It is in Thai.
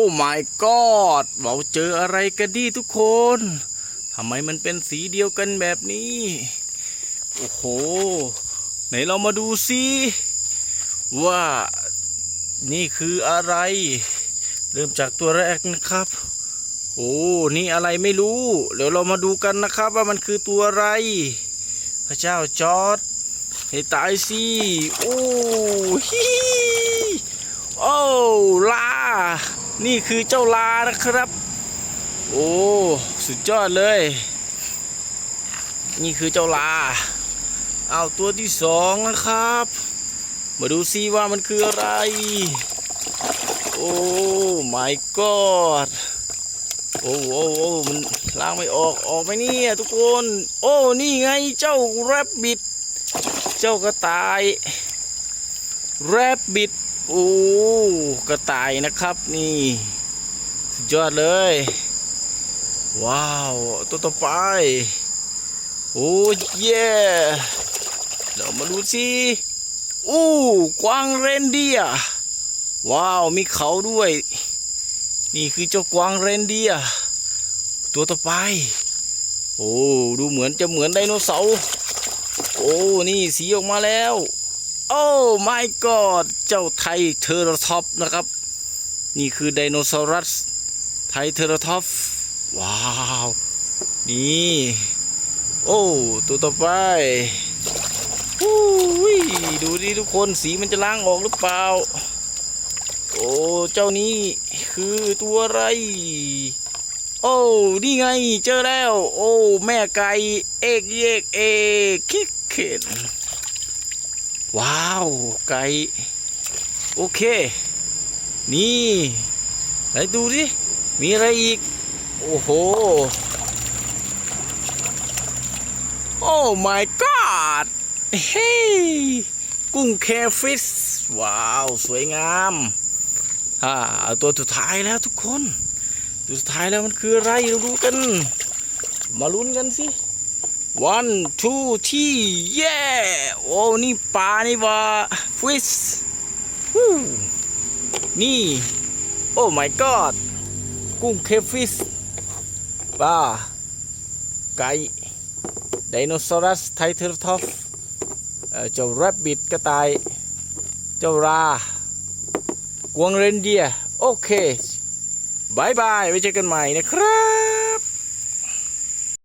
อ้ my god เราเจออะไรกันดีทุกคนทำไมมันเป็นสีเดียวกันแบบนี้ โอ้โห ไหนเรามาดูซิว่านี่คืออะไร เริ่มจากตัวแรกนะครับ โอ้ นี่อะไรไม่รู้ เดี๋ยวเรามาดูกันนะครับว่ามันคือตัวอะไร พระเจ้าจอร์ดให้ตายสิ โอ้ฮิโอ้ลา นี่คือเจ้าลานะครับ โอ้สุดยอดเลย นี่คือเจ้าลา เอาตัวที่สองนะครับ มาดูซิว่ามันคืออะไร โอ้ my god โอ้โอ้โอ้มันล้างไม่ออกออกไหมเนี่ยทุกคน โอ้นี่ไงเจ้าแรบบิด เจ้ากระต่ายแรบบิด โอ้กระต่ายนะครับนี่สุดยอดเลย ว้าว ตัวต่อไป โอ้เย่เรามาดูสิอู้กวางเรนเดียว้าว มีเขาด้วย นี่คือเจ้ากวางเรนเดียตัวต่อไป โอ้ ดูเหมือนจะเหมือนไดโนเสาร์ โอ้ นี่สีออกมาแล้ว โอ้ my god เจ้าไทเทอร์ท็อปนะครับ นี่คือไดโนเสารัสไทเทอร์ท็อปว้าว นี่ โอ้ ตัวต่อไปอู้ยดูดิทุกคนสีมันจะล้างออกหรือเปล่า โอ้ เจ้านี้คือตัวอะไร โอ้ นี่ไง เจอแล้ว โอ้ แม่ไก่ เอกเยกเอกคิกเข็น ว้าว ไก่โอเค นี่ไหนดูดิมีอะไรอีก โอ้โห โอ้ my god เฮ้ยกุ้งแคฟิสว้าว สวยงามอ่าเอาตัวสุดท้ายแล้วทุกคน ตัวสุดท้ายแล้วมันคืออะไรเราดูกัน มาลุ้นกันสิ one two three yeah โอ้นี่ปลานี่ว่าฟิสวู้นี่ โอ้ my god กุ้งเคฟิสปลาไก่ไดโนเสารัสไทเทอร์ทอฟเจ้าแรบบิทกระต่าย เจ้ารากวงเรนเดีย โอเคบายบาย ไว้เจอกันใหม่นะครับ